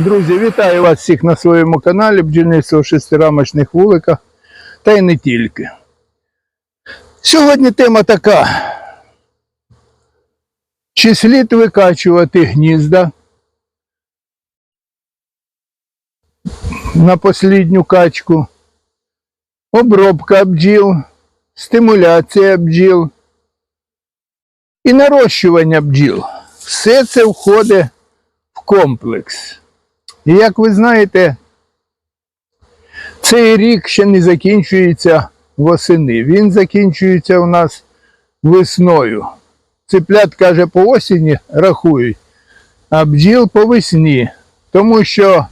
Друзі, вітаю вас всіх на своєму каналі бджільництво в шестирамочних вуликах, та й не тільки. Сьогодні тема така. Чи слід викачувати гнізда на послідню качку, обробка бджіл, стимуляція бджіл і нарощування бджіл. Все це входить в комплекс. І як ви знаєте, цей рік ще не закінчується восени. Він закінчується у нас весною. Циплят, каже, по осені рахують, а бджіл по весні. Тому що,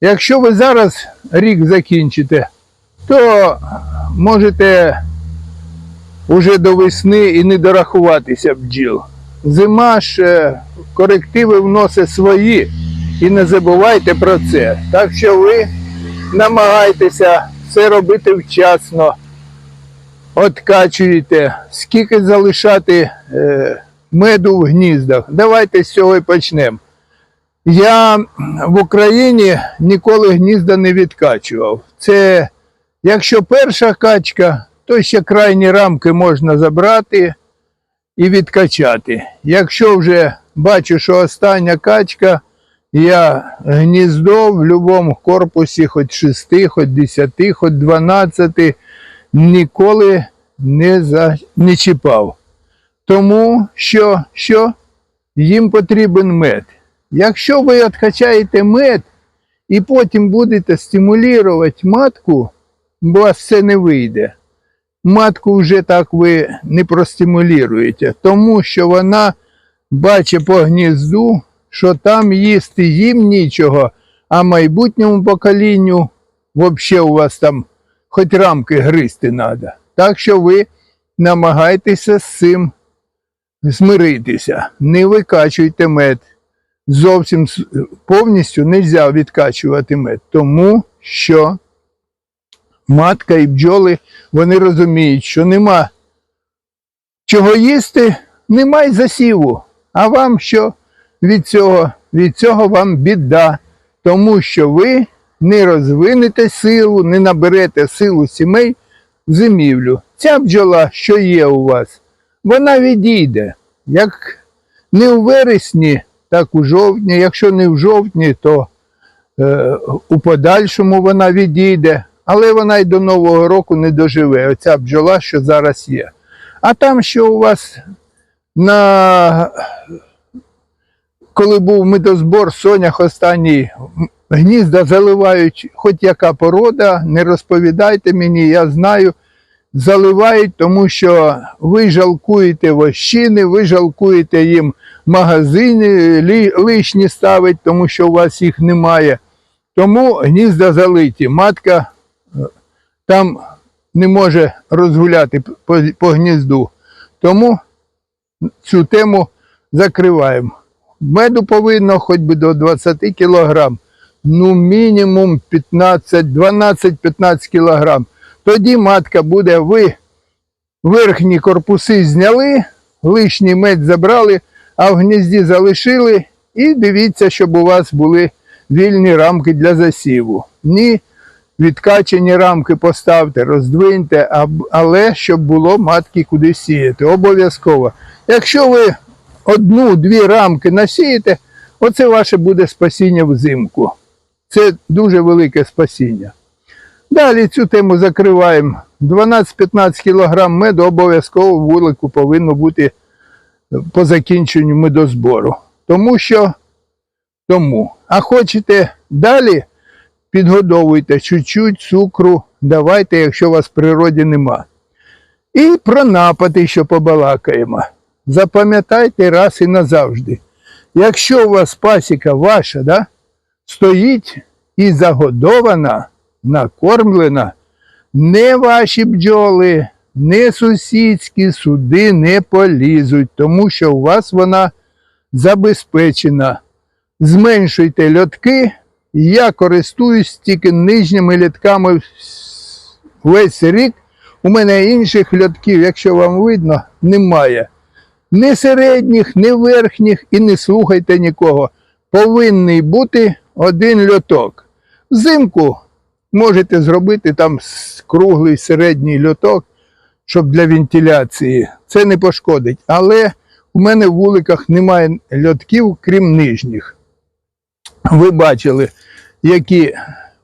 якщо ви зараз рік закінчите, то можете уже до весни і не дорахуватися бджіл. Зима ж е, корективи вносить свої. І не забувайте про це. Так що ви намагайтеся все робити вчасно, откачуєте, скільки залишати е, меду в гніздах. Давайте з цього і почнемо. Я в Україні ніколи гнізда не відкачував. Це якщо перша качка, то ще крайні рамки можна забрати і відкачати. Якщо вже бачу, що остання качка, я гніздо в будь-якому корпусі, хоч 6, хоч 10, хоч 12, ніколи не, за... не чіпав. Тому що, що їм потрібен мед. Якщо ви відкачаєте мед і потім будете стимулювати матку, у вас це не вийде. Матку вже так ви не простимулюєте, тому що вона бачить по гнізду, що там їсти їм нічого, а майбутньому поколінню взагалі у вас там хоч рамки гризти треба. Так що ви намагайтеся з цим змиритися. Не викачуйте мед. Зовсім повністю не можна відкачувати мед, тому що матка і бджоли вони розуміють, що нема чого їсти, нема й засіву. А вам що від цього? Від цього вам біда, тому що ви не розвинете силу, не наберете силу сімей в зимівлю. Ця бджола, що є у вас, вона відійде. Як не у вересні, так у жовтні. Якщо не в жовтні, то е, у подальшому вона відійде, але вона й до Нового року не доживе. Оця бджола, що зараз є. А там, що у вас на коли був медозбор, сонях останній гнізда заливають, хоч яка порода, не розповідайте мені, я знаю. Заливають, тому що ви жалкуєте вощини, ви жалкуєте їм магазини, лишні ставить, тому що у вас їх немає. Тому гнізда залиті. Матка е, там не може розгуляти по гнізду. Тому цю тему закриваємо. Меду повинно хоч би до 20 кілограм. Ну, мінімум 15, 12-15 кілограм. Тоді матка буде, ви верхні корпуси зняли, лишній мед забрали, а в гнізді залишили. І дивіться, щоб у вас були вільні рамки для засіву. Ні, відкачені рамки поставте, роздвиньте, але щоб було матки куди сіяти. Обов'язково. Якщо ви одну-дві рамки насієте, оце ваше буде спасіння взимку. Це дуже велике спасіння. Далі цю тему закриваємо. 12-15 кг меду обов'язково в вулику повинно бути по закінченню медозбору. Тому що тому. А хочете далі, підгодовуйте чуть-чуть цукру, давайте, якщо у вас в природі нема. І про напади, що побалакаємо. Запам'ятайте раз і назавжди. Якщо у вас пасіка ваша, да, стоїть і загодована, накормлена, не ваші бджоли, не сусідські суди не полізуть, тому що у вас вона забезпечена. Зменшуйте льотки. Я користуюсь тільки нижніми льотками весь рік. У мене інших льотків, якщо вам видно, немає. Ні середніх, ні верхніх і не слухайте нікого. Повинний бути один льоток. Взимку можете зробити там круглий середній льоток, щоб для вентиляції. Це не пошкодить. Але у мене в вуликах немає льотків, крім нижніх. Ви бачили, які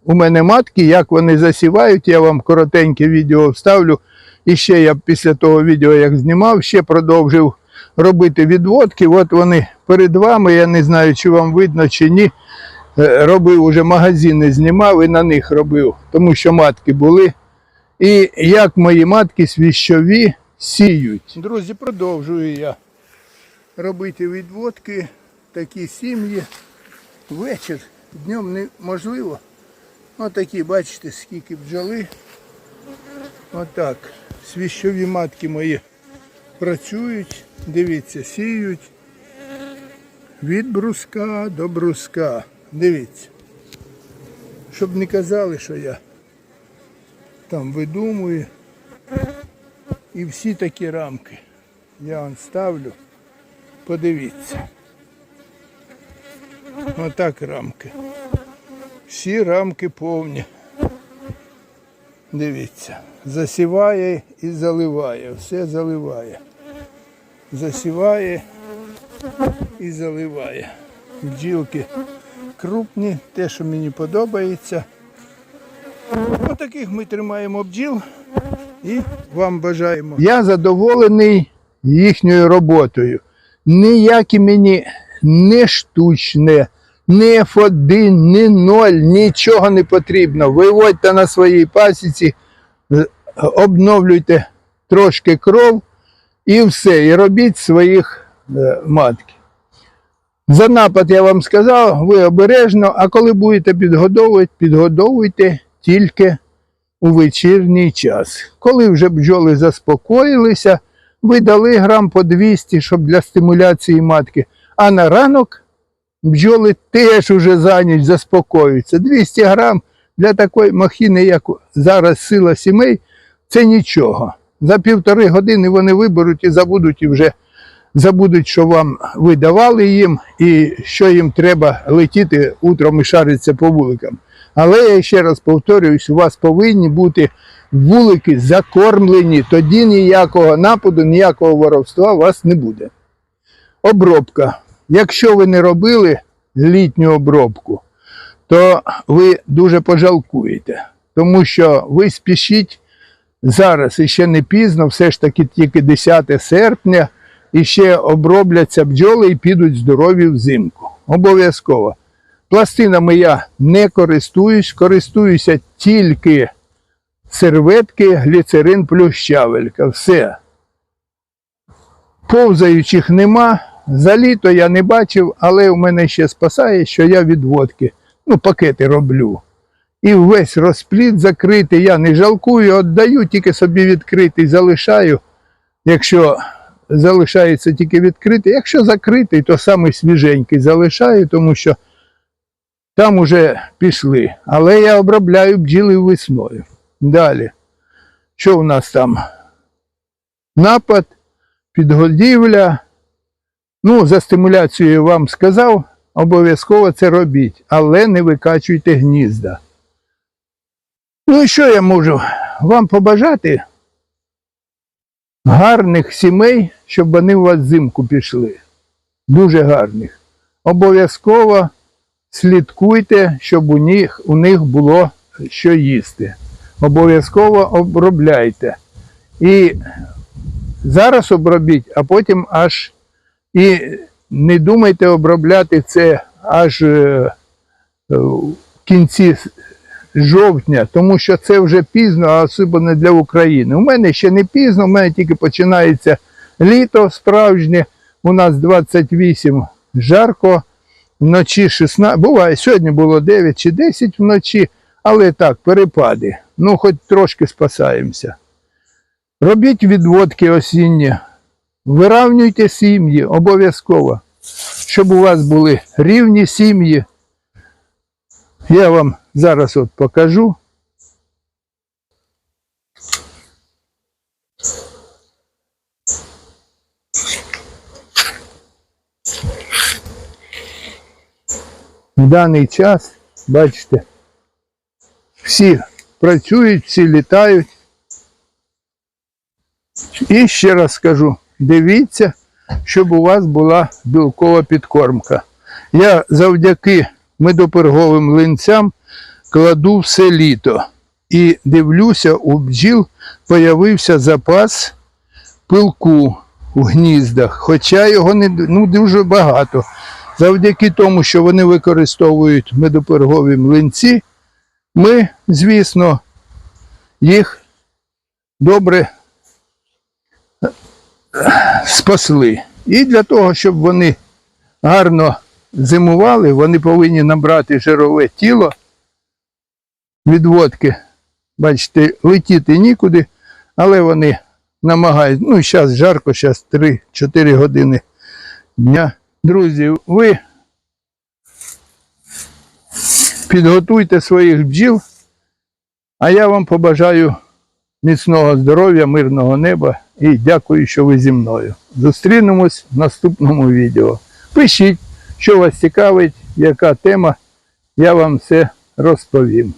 у мене матки, як вони засівають. Я вам коротеньке відео вставлю. І ще я після того відео, як знімав, ще продовжив робити відводки. От вони перед вами. Я не знаю, чи вам видно, чи ні. Е, Робив уже магазини, знімав і на них робив, тому що матки були. І як мої матки свіщові сіють. Друзі, продовжую я робити відводки, такі сім'ї. Вечір, днем неможливо. Отакі, бачите, скільки бджоли. Отак. Свіщові матки мої працюють, дивіться, сіють. Від бруска до бруска. Дивіться. Щоб не казали, що я там видумую. І всі такі рамки. Я вам ставлю. Подивіться. Отак рамки. Всі рамки повні. Дивіться. Засіває і заливає. Все заливає. Засіває і заливає. Бджілки крупні, те, що мені подобається. Отаких ми тримаємо бджіл і вам бажаємо. Я задоволений їхньою роботою. Ніякі мені не штучне, ні F1, ні 0, нічого не потрібно. Виводьте на своїй пасіці, обновлюйте трошки кров і все. І робіть своїх е, матки. За напад я вам сказав, ви обережно, а коли будете підгодовувати, підгодовуйте тільки у вечірній час. Коли вже бджоли заспокоїлися, ви дали грам по 200, щоб для стимуляції матки. А на ранок бджоли теж уже за ніч заспокоюються. 200 грам для такої махіни, як зараз сила сімей, це нічого. За півтори години вони виберуть і забудуть і вже забудуть, що вам ви давали їм і що їм треба летіти утром і шаритися по вуликам. Але я ще раз повторююсь, у вас повинні бути вулики закормлені, тоді ніякого нападу, ніякого воровства у вас не буде. Обробка. Якщо ви не робили літню обробку, то ви дуже пожалкуєте, тому що ви спішіть зараз ще не пізно, все ж таки тільки 10 серпня, і ще обробляться бджоли і підуть здорові взимку. Обов'язково. Пластинами я не користуюсь, користуюся тільки серветки, гліцерин плюс щавелька. Все. Повзаючих нема. За літо я не бачив, але у мене ще спасає, що я відводки, ну, пакети роблю. І весь розплід закритий, я не жалкую, віддаю, тільки собі відкритий залишаю. Якщо залишається тільки відкритий, якщо закритий, то саме свіженький залишаю, тому що там уже пішли. Але я обробляю бджіли весною. Далі. Що у нас там? Напад, підгодівля. Ну, за стимуляцією вам сказав, обов'язково це робіть, але не викачуйте гнізда. Ну і що я можу вам побажати? Гарних сімей, щоб вони у вас взимку пішли. Дуже гарних. Обов'язково слідкуйте, щоб у них, у них було що їсти. Обов'язково обробляйте. І зараз обробіть, а потім аж і не думайте обробляти це аж е, е, в кінці жовтня, тому що це вже пізно, а особливо для України. У мене ще не пізно, у мене тільки починається літо справжнє. У нас 28 жарко, вночі 16, буває, сьогодні було 9 чи 10 вночі, але так, перепади. Ну, хоч трошки спасаємося. Робіть відводки осінні, виравнюйте сім'ї обов'язково, щоб у вас були рівні сім'ї. Я вам зараз от покажу. в даний час, бачите, всі працюють, всі літають. І ще раз скажу, дивіться, щоб у вас була білкова підкормка. Я завдяки медоперговим линцям кладу все літо. І дивлюся, у бджіл появився запас пилку у гніздах, хоча його не ну, дуже багато. Завдяки тому, що вони використовують медопергові млинці, ми, звісно, їх добре спасли. І для того, щоб вони гарно зимували, вони повинні набрати жирове тіло відводки. Бачите, летіти нікуди, але вони намагають. Ну, зараз жарко, зараз 3-4 години дня. Друзі, ви підготуйте своїх бджіл, а я вам побажаю міцного здоров'я, мирного неба і дякую, що ви зі мною. Зустрінемось в наступному відео. Пишіть, що вас цікавить, яка тема, я вам все розповім.